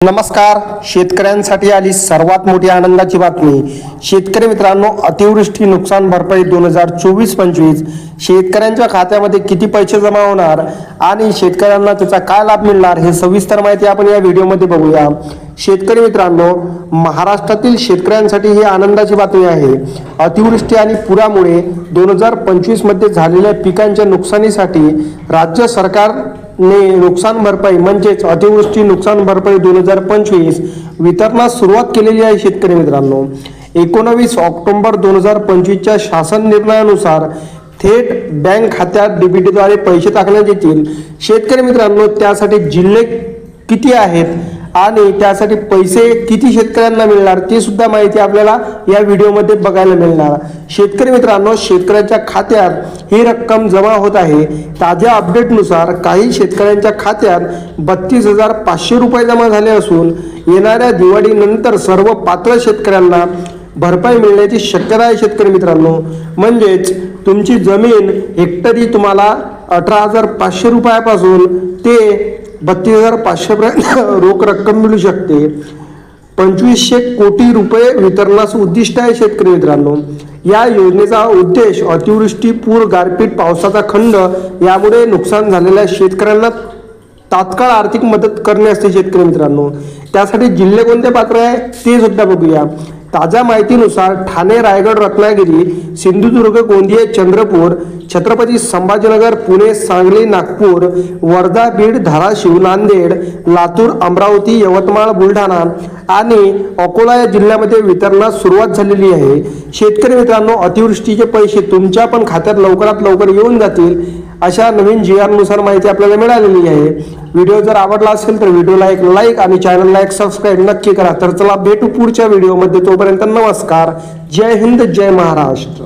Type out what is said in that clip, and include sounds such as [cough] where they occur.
नमस्कार. शेतकऱ्यांसाठी आली सर्वात मोठी आनंदाची बातमी. शेतकरी मित्रांनो अतिवृष्टी नुकसान भरपाई दोन हजार चोवीस पंचवीस. शेतकऱ्यांच्या खात्यामध्ये किती पैसे जमा होणार आणि शेतकऱ्यांना त्याचा काय लाभ मिळणार हे सविस्तर माहिती आपण या व्हिडिओमध्ये बघूया. शेतकरी मित्रांनो महाराष्ट्रातील शेतकऱ्यांसाठी ही आनंदाची बातमी आहे. अतिवृष्टी आणि पुरामुळे दोन हजार पंचवीसमध्ये झालेल्या पिकांच्या नुकसानीसाठी राज्य सरकार ने नुकसान भरपाई म्हणजेच अतिवृष्टी नुकसान भरपाई दोन हजार पंचवीस वितरणास सुरुवात केलेली आहे शेतकरी मित्रांनो. एकोणवीस ऑक्टोबर दोन हजार पंचवीसच्या शासन निर्णयानुसार थेट बँक खात्यात डीबीटीद्वारे पैसे टाकण्यात येतील. शेतकरी मित्रांनो त्यासाठी जिल्हे किती आहेत? आणि त्यासाठी पैसे किती शेतकऱ्यांना मिळणार ते सुद्धा माहिती आपल्याला या व्हिडिओमध्ये बघायला मिळणार. शेतकरी मित्रांनो शेतकऱ्यांच्या खात्यात ही रक्कम जमा होत आहे. ताज्या अपडेटनुसार काही शेतकऱ्यांच्या खात्यात बत्तीस हजार पाचशे रुपये जमा झाले असून येणाऱ्या दिवाळीनंतर सर्व पात्र शेतकऱ्यांना भरपाई मिळण्याची शक्यता आहे शेतकरी मित्रांनो. म्हणजेच तुमची जमीन हेक्टरी तुम्हाला अठरा हजार पाचशे रुपयापासून ते बत्तीस हजार पाचशेपर्यंत [laughs] रोख रक्कम मिळू शकते. पंचवीसशे कोटी रुपये वितरणास उद्दिष्ट आहे शेतकरी मित्रांनो. या योजनेचा उद्देश अतिवृष्टी पूर गारपीट पावसाचा खंड यामुळे नुकसान झालेल्या शेतकऱ्यांना तात्काळ आर्थिक मदत करणे असते शेतकरी मित्रांनो. त्यासाठी जिल्हे कोणते पात्र आहे ते सुद्धा बघूया. ताज्या माहितीनुसार ठाणे रायगड रत्नागिरी सिंधुदुर्ग गोंदिया चंद्रपूर छत्रपती संभाजीनगर पुणे सांगली नागपूर वर्धा बीड धाराशिव नांदेड लातूर अमरावती यवतमाळ बुलढाणा आणि अकोला या जिल्ह्यामध्ये वितरणास सुरुवात झालेली आहे. शेतकरी मित्रांनो अतिवृष्टीचे पैसे तुमच्या पण खात्यात लवकरात लवकर येऊन जातील. अशा नवीन जी नुसार माहिती आपल्याला मिळालेली आहे. व्हिडिओ जर आवडला असेल तर व्हिडिओला एक लाईक आणि चॅनलला एक सबस्क्राईब नक्की करा. तर चला भेटू पुढच्या व्हिडिओमध्ये तोपर्यंत नमस्कार. जय हिंद जय महाराष्ट्र.